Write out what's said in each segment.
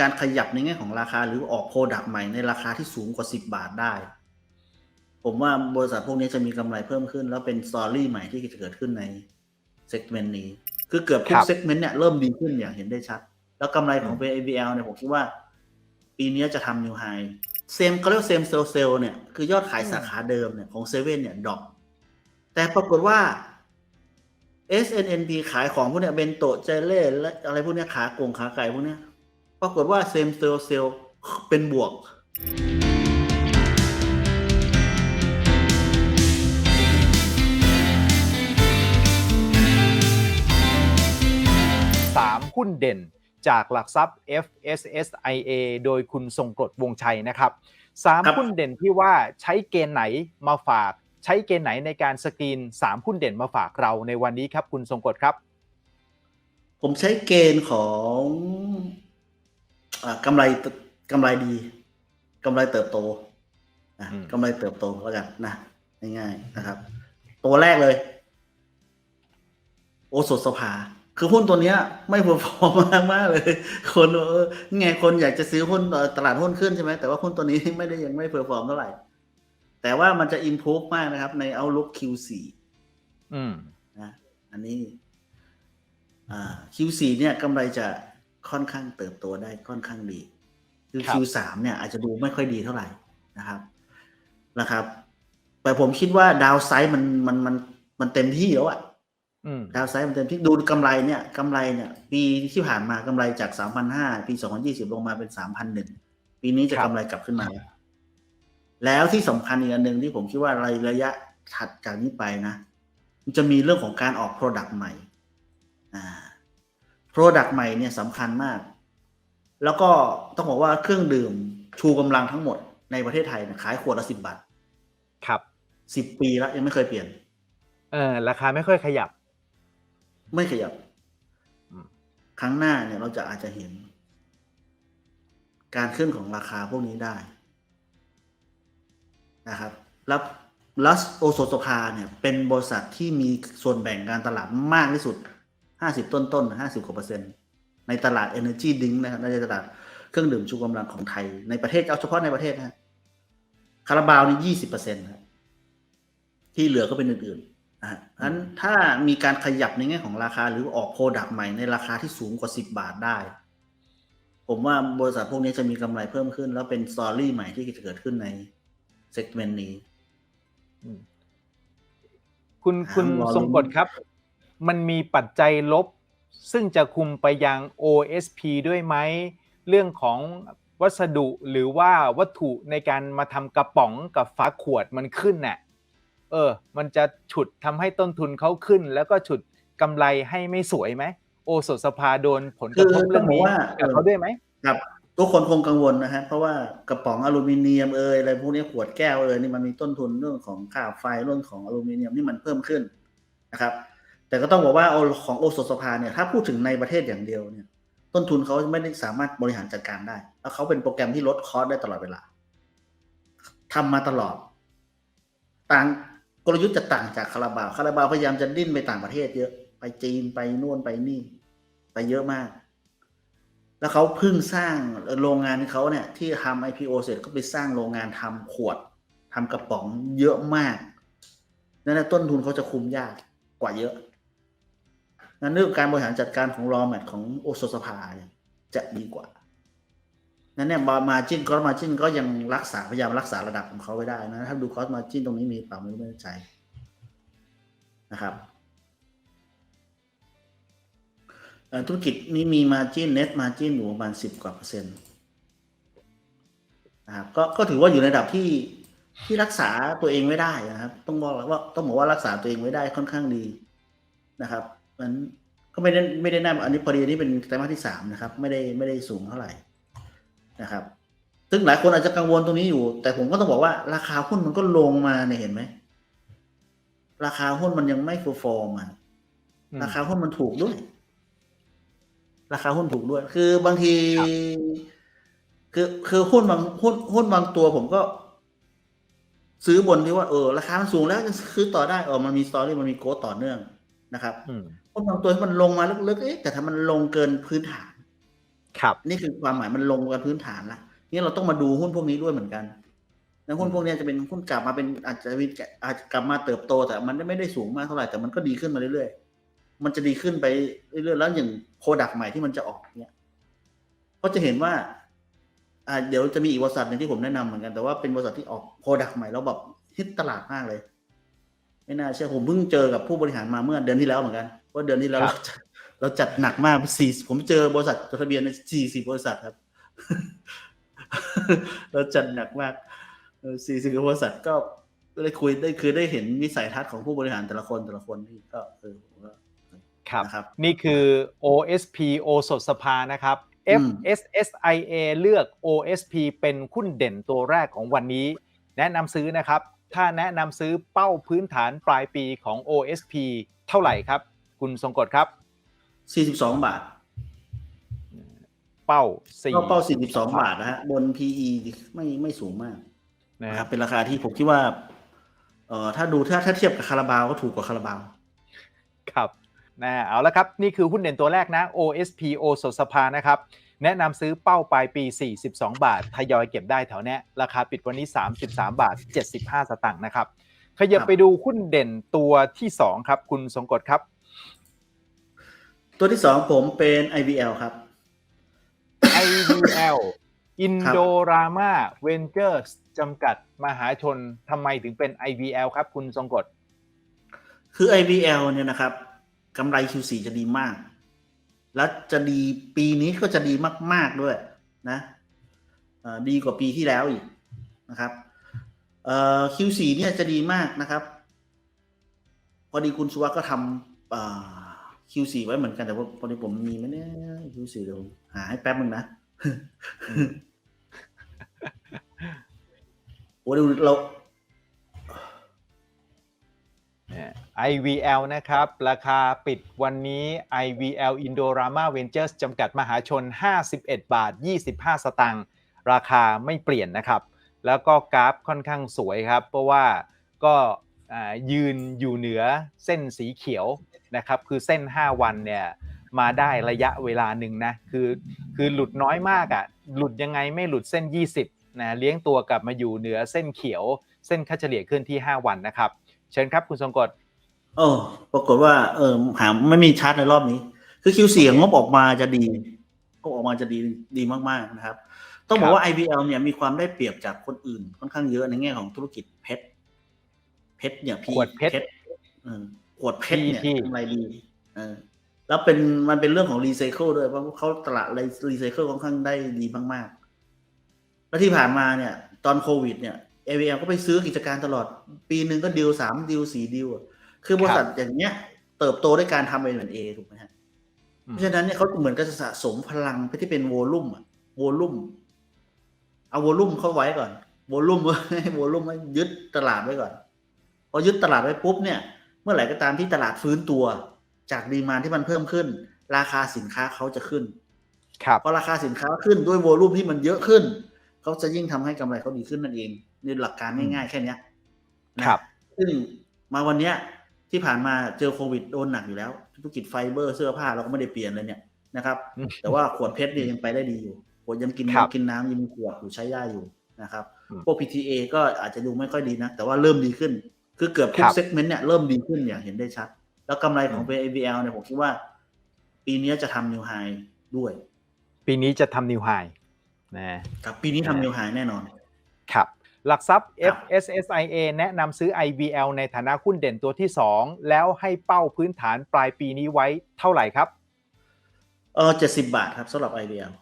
การขยับในแง่ของราคาหรือออกโปรดักต์ใหม่ในราคาที่สูงกว่า 10 บาทได้ ผมว่าบริษัทพวกนี้จะมีกำไรเพิ่มขึ้น แล้วเป็นสตอรี่ใหม่ที่จะเกิดขึ้นในเซกเมนต์นี้ คือเกือบทุคกรับเซกเมนต์เนี่ยเริ่มดีขึ้นอย่างเห็นได้ชัด แล้วกำไรของอืม PABL เนี่ยผมคิดว่า ปีนี้จะทำนิวไฮเซมเขาเรียกเซมเซลเซลเนี่ยคือยอดขายสาขาเดิมเนี่ยของเซเว่นเนี่ยดรอปแต่ปรากฏว่า SNNP ขายของพวกเนี้ยเบนโตะเจเล่และอะไรพวกเนี้ยขากงขาไก่พวกเนี้ย ปรากฏว่าเซมเซลเซลเป็นบวก 3 หุ้นเด่นจากหลักทรัพย์ FSSIA โดยคุณทรงกรดวงชัยนะครับ ครับ 3 หุ้นเด่นที่ว่าใช้เกณฑ์ไหนมาฝาก ใช้เกณฑ์ไหนในการสกรีน 3 หุ้นเด่นมาฝากเราในวันนี้ครับคุณทรงกรดครับ ผมใช้เกณฑ์ของ อากำไรกำไรดีกำไรเติบโตนะอืมกำไรเติบโตแล้วกันนะง่ายๆนะครับ ตัวแรกเลย โอสถสภา คือหุ้นตัวเนี้ย ไม่เพอร์ฟอร์มมากมากๆเลย คนเออไงคนอยากจะซื้อหุ้นเอ่อตลาดหุ้นขึ้นใช่ไหมแต่ว่าหุ้นตัวนี้ไม่ได้ยังไม่เพอร์ฟอร์มเท่าไหร่ แต่ว่ามันจะอินพูฟมากนะครับ ใน Outlook Q4 อืมนะอันนี้ อ่า Q4 เนี่ยกำไรจะ ค่อนข้างเติบโตได้ค่อนข้างดี คือครับ Q3 เนี่ยอาจจะดูไม่ค่อยดีเท่าไหร่นะครับนะครับ แต่ผมคิดว่าดาวไซด์มันมันมันมันเต็มที่แล้วอะอืมดาวไซด์มันเต็มที่ดูกำไรเนี่ยกำไรเนี่ย ปีที่ผ่านมากำไรจาก3,500ปี2020ลงมาเป็น3,100ปีนี้จะครับกำไรกลับขึ้นมาแล้วแล้วที่สำคัญอีกอันหนึ่งที่ผมคิดว่าระยะถัดจากนี้ไปนะมันจะมีเรื่องของการออก Product ใหม่ อ่า Product ใหม่เนี่ยสำคัญมาก แล้วก็ต้องบอกว่าเครื่องดื่มชูกำลังทั้งหมดในประเทศไทยเนี่ยขายขวดละสิบบาท ครับ สิบปีแล้วยังไม่เคยเปลี่ยน เออราคาไม่ค่อยขยับ ไม่ขยับอืมครั้งหน้าเนี่ยเราจะอาจจะเห็น การขึ้นของราคาพวกนี้ได้นะครับ แล้วลัสโอโซโซคาเนี่ยเป็นบริษัทที่มีส่วนแบ่งการตลาดมากที่สุด ห้าสิบต้นต้นห้าสิบกว่าเปอร์เซ็นต์ในตลาด Energy Drink นะครับในตลาดเครื่องดื่มชูกำลังของไทย ในประเทศเอาเฉพาะในประเทศนะฮะคาราบาวนี่ยี่สิบเปอร์เซ็นต์ที่เหลือก็เป็นอื่นๆนะฮะเพราะฉะนั้นถ้ามีการขยับในแง่ของราคาหรือออกโปรดักต์ใหม่ในราคาที่สูงกว่าสิบบาทได้ ผมว่าบริษัทพวกนี้จะมีกำไรเพิ่มขึ้น แล้วเป็นสตอรี่ใหม่ที่จะเกิดขึ้นในเซกเมนต์นี้อืมคุณอ่าคุณรอลุ้นทรงกฎครับ มันมีปัจจัยลบ ซึ่งจะคุมไปยัง OSP ด้วยไหม เรื่องของวัสดุหรือว่าวัตถุในการมาทำกระป๋องกับฝาขวดมันขึ้นน่ะเออ มันจะฉุดทำให้ต้นทุนเขาขึ้น แล้วก็ฉุดกำไรให้ไม่สวยไหม โอสถสภาโดนผลกระทบคือเรื่องนี้ต้องบอกว่ากับเขาด้วยไหมครับทุกคนคงกังวลนะฮะ เพราะว่ากระป๋องอลูมิเนียมเอยอะไรพวกนี้ขวดแก้วเอยนี่มันมีต้นทุนเรื่องของค่าไฟเรื่องของอลูมิเนียมนี่มันเพิ่มขึ้นนะครับ แต่ก็ต้องบอกว่าของโอสถสภาเนี่ยถ้าพูดถึงในประเทศอย่างเดียวเนี่ยต้นทุนเขาไม่ได้สามารถบริหารจัดการได้แล้วเขาเป็นโปรแกรมที่ลดคอสได้ตลอดเวลาทำมาตลอด ต่างกลยุทธ์จะต่างจากคาราบาวคาราบาวพยายามจะดิ้นไปต่างประเทศเยอะไปจีนไปนู่นไปนี่ ไปเยอะมาก แล้วเขาเพิ่งสร้างโรงงานของเขาเนี่ย ที่ทำ IPO เสร็จก็ไปสร้างโรงงานทำขวดทำกระป๋องเยอะมากนั่นนะต้นทุนเขาจะคุมยากกว่าเยอะ นั้นเรื่องการบริหารจัดการของรอแมทของโอโซสภาจะดีกว่านั้นเนี่ยมาจิ้นก็มาจิ้นก็ยังรักษาพยายามรักษาระดับของเขาไว้ได้นะถ้าดูคอสมาจิ้นตรงนี้มีเปล่าไม่แน่ใจนะครับธุรกิจนี้มีมาจิ้นเน็ตมาจิ้นอยู่ประมาณสิบกว่าเปอร์เซ็นต์นะครับก็ก็ถือว่าอยู่ในระดับที่ที่รักษาตัวเองไว้ได้นะครับ ต้องบอกว่าต้องบอกว่ารักษาตัวเองไว้ได้ค่อนข้างดีนะครับ มันก็ไม่ได้ไม่ได้น่าอันนี้พอดีอันนี้เป็นไตรมาสที่สามนะครับ ไม่ได้ไม่ได้สูงเท่าไหร่นะครับ ซึ่งหลายคนอาจจะกังวลตรงนี้อยู่ แต่ผมก็ต้องบอกว่าราคาหุ้นมันก็ลงมาเนี่ยเห็นไหมราคาหุ้นมันยังไม่ฟูฟอร์มอะอืมราคาหุ้นมันถูกด้วย ราคาหุ้นถูกด้วย คือบางที คือคือหุ้นบางหุ้นหุ้นบางตัวผมก็ ซื้อบนที่ว่าเออราคามันสูงแล้วจะซื้อต่อได้เออมันมีสตอรี่มันมีโกดต่อเนื่อง นะครับอืมหุ้นบางตัวที่มันลงมาลึกๆเอ๊ะแต่ถ้ามันลงเกินพื้นฐาน ครับ นี่คือความหมายมันลงกันพื้นฐานละนี่เราต้องมาดูหุ้นพวกนี้ด้วยเหมือนกันแล้วหุ้นพวกนี้จะเป็นหุ้นกลับมาเป็นอาจจะมีอาจจะกลับมาเติบโต แต่มันไม่ได้สูงมากเท่าไหร่แต่มันก็ดีขึ้นมาเรื่อยๆ มันจะดีขึ้นไปเรื่อยๆแล้วอย่างโปรดักต์ใหม่ที่มันจะออกเนี่ยก็จะเห็นว่า อ่า เดี๋ยวจะมีอีกบริษัทหนึ่งที่ผมแนะนำเหมือนกันแต่ว่าเป็นบริษัทที่ออกโปรดักต์ใหม่แล้วแบบฮิตตลาดมากเลย ไม่น่าเชื่อผมเพิ่งเจอกับผู้บริหารมาเมื่อเดือนที่แล้วเหมือนกันว่าเดือนที่แล้วครับเราจัดเราจัดหนักมากสี่ผมเจอบริษัทจดทะเบียนในสี่สิบบริษัทครับ เราจัดหนักมากสี่สิบบริษัทก็ได้คุยได้คือได้เห็นวิสัยทัศน์ของผู้บริหารแต่ละคนแต่ละคนที่ก็เออผมก็ครับนะครับนี่คือ OSP โอสถสภานะครับอืม FSSIA เลือก OSP เป็นหุ้นเด่นตัวแรกของวันนี้ แนะนำซื้อนะครับ ถ้าแนะนำซื้อเป้าพื้นฐานปลายปีของ OSP เท่าไหร่ครับ คุณทรงกฎครับสี่สิบสองบาท เป้าสี่ก็เป้าสี่สิบสองบาทนะฮะบน PE ไม่ไม่สูงมากนะนะคครัรับบเป็นราคาที่ผมคิดว่าเอ่อถ้าดูถ้าถ้าเทียบกับคาราบาวก็ถูกกว่าคาราบาวครับนะเอาละครับ นี่คือหุ้นเด่นตัวแรกนะ OSP โอสถสภานะครับ แนะนำซื้อเป้าปลายปี 42 บาท ทยอยเก็บได้แถวเนี้ยราคาปิดวันนี้ 33 บาท 75 สตางค์นะครับ ขยับไปดูหุ้นเด่นตัวที่ 2 ครับ คุณสงกฎครับ ตัวที่สองผมเป็น IVL ครับ IVL Indorama Ventures จำกัดมหาชนทำไมถึงเป็น IVL ครับ คุณทรงกฎคือ IVL เนี่ยนะครับกำไร Q4 จะดีมาก และจะดีปีนี้ก็จะดีมาก ๆด้วยนะดีกว่าปีที่แล้วอีกนะครับ Q4 เนี่ยจะดีมากนะครับ พอดีคุณสุวัสด์ก็ทำ Q4 ไว้เหมือนกันแต่ว่าพอดีผมมีไหมเนี่ย Q4 เดี๋ยวหาให้แป๊บนึงนะโอ้ดูเรา IVL นะครับ ราคาปิดวันนี้ IVL Indorama Ventures จำกัดมหาชน 51 บาท 25 สตางค์ราคาไม่เปลี่ยนนะครับ แล้วก็กราฟค่อนข้างสวยครับ เพราะว่าก็ยืนอยู่เหนือเส้นสีเขียวนะครับ คือเส้น 5 วันเนี่ยมาได้ระยะเวลาหนึ่งนะ คือคือหลุดน้อยมากอะ่ะ หลุดยังไงไม่หลุดเส้น 20นะเลี้ยงตัวกลับมาอยู่เหนือเส้นเขียว เส้นค่าเฉลี่ยขึ้นที่ 5 วันนะครับ เชิญครับคุณทรงกฎ เออ ปรากฏว่า เออหาไม่มีชาร์ตในรอบนี้ คือ Q4 งบออกมาจะดีงบออกมาจะดีดีมากๆนะครับ ต้องบอกว่า IVL เนี่ยมีความได้เปรียบจากคนอื่น ค่อนข้างเยอะในแง่ของธุรกิจเพชรเพชรเนี่ยพี่ขวดเพชรเออขวดเพชรเนี่ยที่กำไรดีเออแล้วเป็นมันเป็นเรื่องของรีไซเคิลด้วยเพราะเขาตลาดรีไซเคิลค่อนข้างได้ดีมากๆ แล้วที่ผ่านมาเนี่ย ตอนโควิดเนี่ย AVL ก็ไปซื้อกิจการตลอด ปีหนึ่งก็ดีลสามดีลสี่ดีลอะ คือบริษัทอย่างเงี้ย เติบโตด้วยการทำ M&A ถูกไหมฮะอืมเพราะฉะนั้นเนี่ยเขาเหมือนกับจะสะสมพลังไปที่เป็นโวลุ่มอะโวลุ่มเอาโวลุ่มเข้าไว้ก่อนโวลุ่มให้โวลุ่มไว้ยึดตลาดไว้ก่อนพอยึดตลาดไว้ปุ๊บเนี่ย เมื่อไหร่ก็ตามที่ตลาดฟื้นตัว จากดีมานที่มันเพิ่มขึ้น ราคาสินค้าเขาจะขึ้น ครับพอราคาสินค้าขึ้นด้วยโวลุ่มที่มันเยอะขึ้นเขาจะยิ่งทำให้กำไรเขาดีขึ้นนั่นเองนี่หลักการง่ายๆแค่เนี้ยนะครับ ซึ่งมาวันเนี้ย ที่ผ่านมาเจอโควิดโดนหนักอยู่แล้ว ธุรกิจไฟเบอร์เสื้อผ้าเราก็ไม่ได้เปลี่ยนเลยเนี่ยนะครับอืมแต่ว่าขวดเพชรเนี่ยยังไปได้ดีอยู่ขวดยังกินครับกินน้ำยังมีขวดอยู่ใช้ได้อยู่นะครับอืมพวก PTA ก็อาจจะดูไม่ค่อยดีนะ แต่ว่าเริ่มดีขึ้น คือเกือบทุคกรับเซกเมนต์เนี่ยเริ่มดีขึ้นอย่างเห็นได้ชัด แล้วกำไรของ อืม PABL เนี่ยผมคิดว่า ปีนี้จะทำนิวไฮด้วยปีนี้จะทำนิวไฮนะ ครับปีนี้ทำนิวไฮแน่นอนครับ หลักทรัพย์ครับ FSSIA แนะนำซื้อ IVL ในฐานะหุ้นเด่นตัวที่ 2 แล้วให้เป้าพื้นฐานปลายปีนี้ไว้เท่าไหร่ครับเออเจ็ดสิบาทครับสำหรับ IBL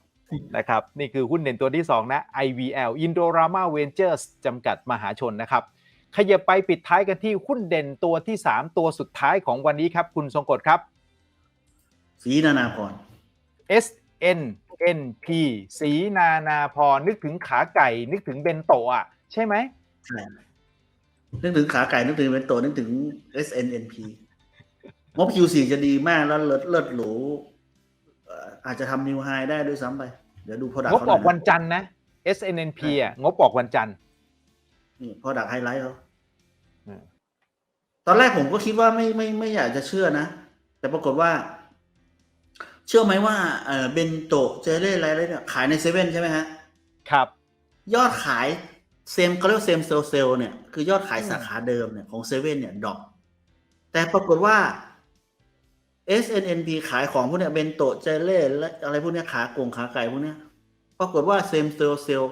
นะครับนี่คือหุ้นเด่นตัวที่ 2 นะ IVL Indorama Ventures จำกัดมหาชนนะครับขยับไปปิดท้ายกันที่หุ้นเด่นตัวที่ 3 ตัวสุดท้ายของวันนี้ครับ คุณทรงกฎครับ สีนานาพร SNNP สีนานาพรนึกถึงขาไก่ นึกถึงเบนโตะอะ ใช่ไหมใช่นึกถึงขาไก่นึกถึงเป็นโตนึกถึง SNNP งบ Q4 จะดีมากแล้วเลิศเลิศหรูเอ่ออาจจะทำนิวไฮได้ด้วยซ้ำไป เดี๋ยวดู product งบเขาหอน่ออกยวันนะจันทร์นะ SNNP อะงบออกวันจันทร์นี่ product highlight เขาอืมตอนแรกผมก็คิดว่าไม่ไม่ไม่อยากจะเชื่อนะ แต่ปรากฏว่า เชื่อไหมว่าเออเบนโตเจเล่อะไรอะไรเนี่ยขายในเซเว่นใช่ไหมฮะ ครับ ยอดขาย เซมเขาเรียกเซมเซลเซลเนี่ยคือยอดขายอืมสาขาเดิมเนี่ยของเซเว่นเนี่ยดรอปแต่ปรากฏว่า SNNP ขายของพวกเนี้ยเบนโตเจเล่และอะไรพวกเนี้ยขากงขาไก่พวกเนี้ยปรากฏว่าเซมเซลเซล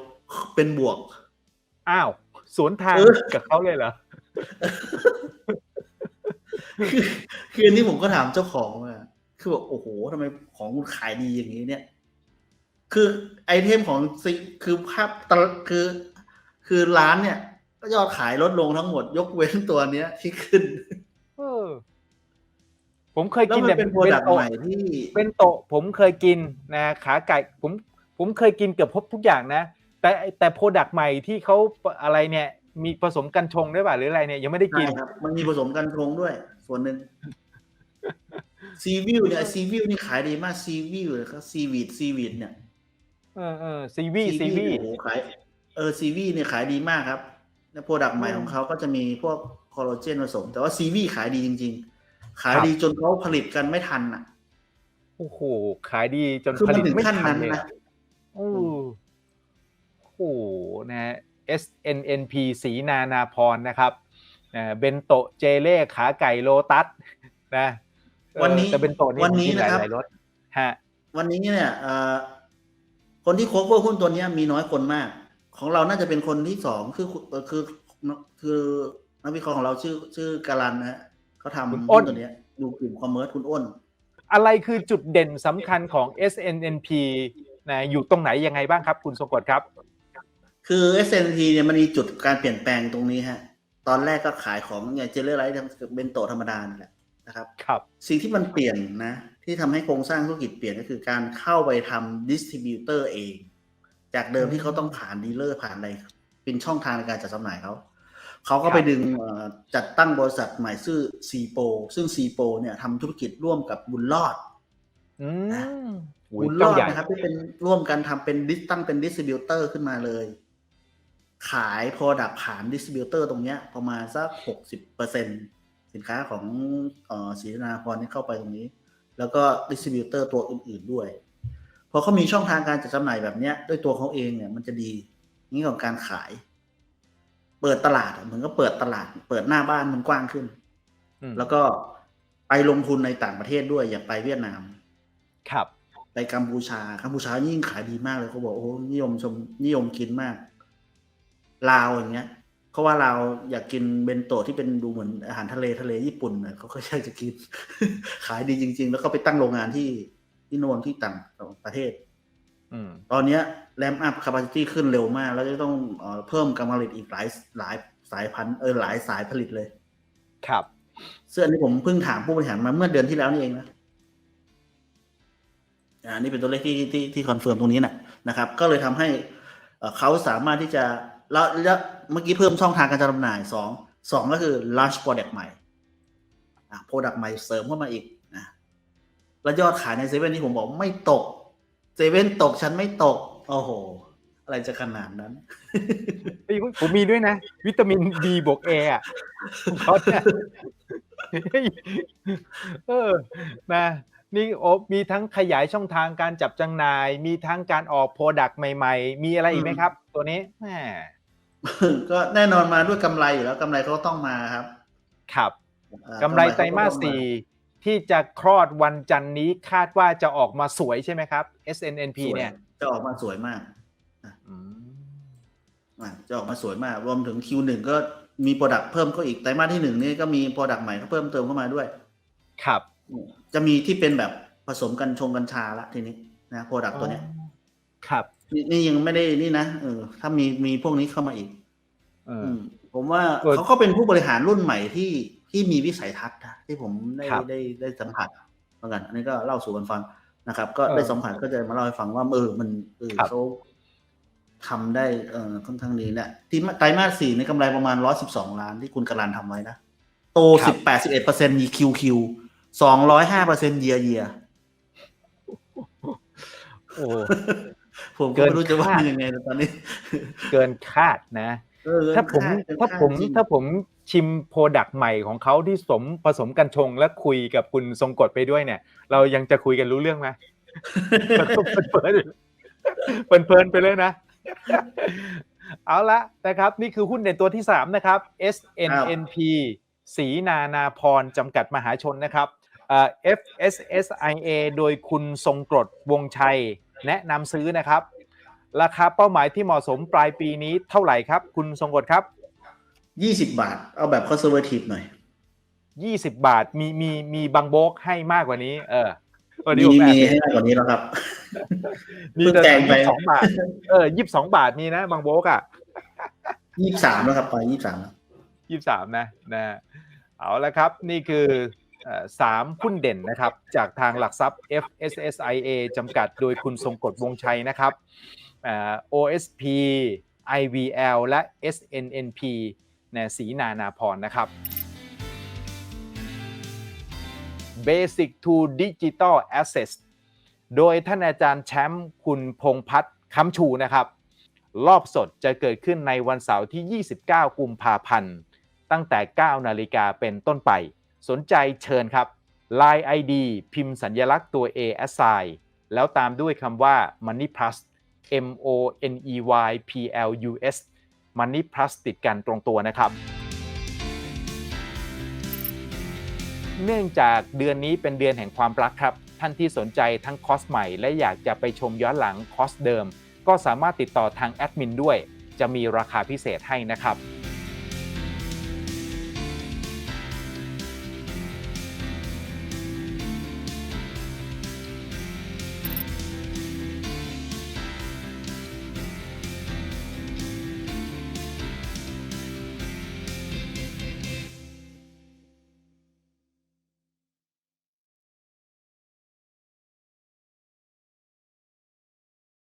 เป็นบวก อ้าว สวนทางเออกับเขาเลยเหรอคือคืออันนี้ผมก็ถามเจ้าของว่าคือบอกโอ้โหทำไมของคุณขายดีอย่างนี้เนี่ย คือไอเทมของซิคือภาพตลคือ คือร้านเนี่ย ก็ยอดขายลดลงทั้งหมด ยกเว้นตัวเนี้ยที่ขึ้น เออ ผมเคยแล้วกินมันแต่เป็นโปรดักต์โตะใหม่ที่ เป็นโตะผมเคยกินนะขาไก่ผมผมเคยกินเกือบพบทุกอย่างนะ แต่แต่โปรดักต์ใหม่ที่เขาอะไรเนี่ย มีผสมกันชงด้วยป่ะหรืออะไรเนี่ยยังไม่ได้กิน ใช่ครับ มันมีผสมกันชงด้วย ส่วนหนึ่ง ซีวิวเนี่ยซีวิวนี่ขายดีมากซีวิวเลยครับซีวีดซีวีดเนี่ยเออเออซีวีซีวีโอ้โหขาย เออซีวีเนี่ยขายดีมากครับแล้วโปรดักต์ใหม่อืมของเขาก็จะมีพวกคอลลาเจนผสม แต่ว่าซีวีขายดีจริง ๆ ขายครับดีจนเขาผลิตกันไม่ทันอะโอ้โหขายดีจนคือผมันลิตถึงไม่ขั้นทันนั้นเลยนะอะโอ้โหนะฮะ SNNP สีนานาพรนะครับนะเบนโตะเจเล่ขาไก่โลตัสนะเออวันนี้แต่เบนโตะนี่วันนี้มีหลายนะครับหลายรสฮะวันนี้เนี่ยเอ่อคนที่โคเวอร์หุ้นตัวเนี้ยมีน้อยคนมาก ของเราน่าจะเป็นคนที่สองคือเอ่อคือคือนักวิเคราะห์ของเราชื่อชื่อการันนะฮะเขาทำคุณอ้นหุ้ตัวเนี้ยดูกลุ่มคอมเมอร์สคุณอ้น อะไรคือจุดเด่นสำคัญของ SNNP นะอยู่ตรงไหนยังไงบ้างครับ คุณสงกฎครับ คือ SNT เนี่ยมันมีจุดการเปลี่ยนแปลงตรงนี้ฮะ ตอนแรกก็ขายของอย่างเจลเลอร์ไลท์เป็นโตะธรรมดานี่แหละนะครับครับ สิ่งที่มันเปลี่ยนนะ ที่ทำให้โครงสร้างธุรกิจเปลี่ยนก็คือการเข้าไปทำดิสติบิวเตอร์เอง จากเดิมที่เขาต้องผ่านดีลเลอร์ผ่านอะไรเป็นช่องทางในการจัดจำหน่ายเขาเขาก็ไปดึงเอ่อจัดตั้งบริษัทใหม่ชื่อซีโปซึ่งซีโปเนี่ยทำธุรกิจร่วมกับบุญรอดอืมโอ้ยบุญรเจ้าอดใหญ่นะครับที่เป็นร่วมกันทำเป็นดิสตั้งเป็นดิสติบิวเตอร์ขึ้นมาเลย ขายโปรดักผ่านดิสติบิวเตอร์ตรงเนี้ย ประมาณสักหกสิบเปอร์เซ็นสินค้าของเอ่อศรีนาพรที่เข้าไปตรงนี้ แล้วก็ดิสติบิวเตอร์ตัวอื่น ๆด้วย พอเขามีช่องทางการจัดจำหน่ายแบบเนี้ยด้วยตัวเขาเองเนี่ยมันจะดีนี่ของการขาย เปิดตลาดอะเหมือนก็เปิดตลาด เปิดหน้าบ้านมันกว้างขึ้นอืมแล้วก็ไปลงทุนในต่างประเทศด้วยอย่างไปเวียดนาม ครับ ไปกัมพูชากัมพูชายิ่งขายดีมากเลยเขาบอกโอ้โหนิยมชมนิยมกินมากลาวอย่างเงี้ยเขาว่าเราวอยากกินเบนโตะที่เป็นดูเหมือนอาหารทะเลทะเลญี่ปุ่นน่ะเขาก็อยากจะกิน ขายดีจริง ๆ แล้วก็ไปตั้งโรงงานที่ ที่โนนที่ต่างประเทศอืมตอนเนี้ยแรมอัพคาปาซิตี้ขึ้นเร็วมาก แล้วจะต้องเอ่อเพิ่มการผลิตอีกหลายหลายสายพันธุ์เออหลายสายผลิตเลย ครับซึ่งอันนี้ผมเพิ่งถามผู้บริหารมาเมื่อเดือนที่แล้วนี่เองนะอ่านี่เป็นตัวเลขที่ที่ที่คอนเฟิร์มตรงนี้นะนะครับ ก็เลยทำให้เอ่อเขาสามารถที่จะแล้วแล้วเมื่อกี้เพิ่มช่องทางการจำหน่ายสองสองก็คือ launch product ใหม่อะ product ใหม่เสริมเข้ามาอีกนะ แล้วยอดขายในเซเว่นที่ผมบอกไม่ตกเซเว่นตกฉันไม่ตก โอ้โห อะไรจะขนาดนั้นเฮ้ยผมมีด้วยนะ วิตามิน B บวก A อะของเขาเนี่ยเฮ้ยเออนะนี่โอ้มีทั้งขยายช่องทางการจับจำหน่าย มีทั้งการออกโปรดักต์ใหม่ๆ มีอะไรอีกไหมครับ ตัวนี้แหมก็แน่นอนมาด้วยกำไรอยู่แล้วกำไรเขาก็ต้องมาครับ ครับอ่ากำไรไตรมาสเขก็ต้องสี่ ที่จะคลอดวันจันนี้คาดว่าจะออกมาสวยใช่ไหมครับ SNNP สวยเนี่ยจะออกมาสวยมากอืมอะจะออกมาสวยมาก รวมถึง Q1 ก็มีโปรดักต์เพิ่มก็อีกไตรมาสที่หนึ่งนี่ก็มีโปรดักต์ใหม่ก็เพิ่มเติมเข้ามาด้วย ครับ จะมีที่เป็นแบบผสมกันชงกัญชาละทีนี้นะโปรดักต์ตัวเนี้ย ครับนี่นี่ยังไม่ได้นี่นะเออ ถ้ามีมีพวกนี้เข้ามาอีก เอออืมผมว่าเออเขาก็เป็นผู้บริหารรุ่นใหม่ที่ ที่มีวิสัยทัศน์นะที่ผมได้ครับได้ได้สัมผัสเหมือนกันอันนี้ก็เล่าสู่กันฟังนะครับ ก็เออได้สัมผัสก็จะมาเล่าให้ฟังว่าเออมันเออครับเขาทำได้เออค่อนข้างดีเนี่ยที่ไตรมาสสี่ในกำไรประมาณร้อยสิบสองล้านที่คุณกรันทำไว้นะ โตสิบแปดสิบเอ็ดเปอร์เซ็นต์มีคิวคิวสองร้อยห้าเปอร์เซ็นต์เยียเยียโอ้ผมเกิก็นไม่รู้จะว่าคาดยังไงตอนนี้ เกินคาดนะเออถ้าผมเกินคดถ้าผมเกินคดจริงถ้าผม ชิมโปรดักต์ใหม่ของเขาที่สมผสมกันชงและคุยกับคุณทรงกฎไปด้วยเนี่ย เรายังจะคุยกันรู้เรื่องไหมเพลินเพลินไปเลยนะ เอาละนะครับ นี่คือหุ้นเด่นตัวที่ 3 นะครับ SNNP สีนานาพรจำกัดมหาชนนะครับ FSSIA โดยคุณทรงกรดวงชัย แนะนำซื้อนะครับ ราคาเป้าหมายที่เหมาะสมปลายปีนี้เท่าไหร่ครับ คุณทรงกรดครับ ยี่สิบบาท เอาแบบคอนเซอร์เวทีฟหน่อย20บาทมีมีมีบางโบกให้มากกว่านี้ เออวันมีนี้ผมแอบมีเห็นให้มากกว่านี้แล้วครับมีเพิ่งแต่แกงไปยี่สิบสองบาท เออยี่สิบสองบาทมีนะบางโบกอะยี่สิบสามแล้วครับไปยี่สิบสามยี่สิบสามนะนะเอาละครับนี่คือเอ่อสามหุ้นเด่นนะครับ จากทางหลักทรัพย์ FSSIA จำกัดโดยคุณทรงกฎวงชัยนะครับเอ่อ OSP IVL และ SNNP นสีนานาพรนะครับ Basic to Digital Assets โดยท่านอาจารย์แชมป์คุณพงพัฒน์คำชูนะครับ รอบสดจะเกิดขึ้นในวันเสาร์ที่ 29 กุมภาพันธ์ ตั้งแต่ 9 นาฬิกาเป็นต้นไป สนใจเชิญครับ Line ID พิมพ์สัญลักษณ์ตัว A assign แล้วตามด้วยคำว่า Money Plus M O N E Y P L U S Money Plus ติดกันตรงตัวนะครับ เนื่องจากเดือนนี้เป็นเดือนแห่งความรักครับ ท่านที่สนใจทั้งคอสใหม่ และอยากจะไปชมย้อนหลังคอสเดิม ก็สามารถติดต่อทางแอดมินด้วย จะมีราคาพิเศษให้นะครับ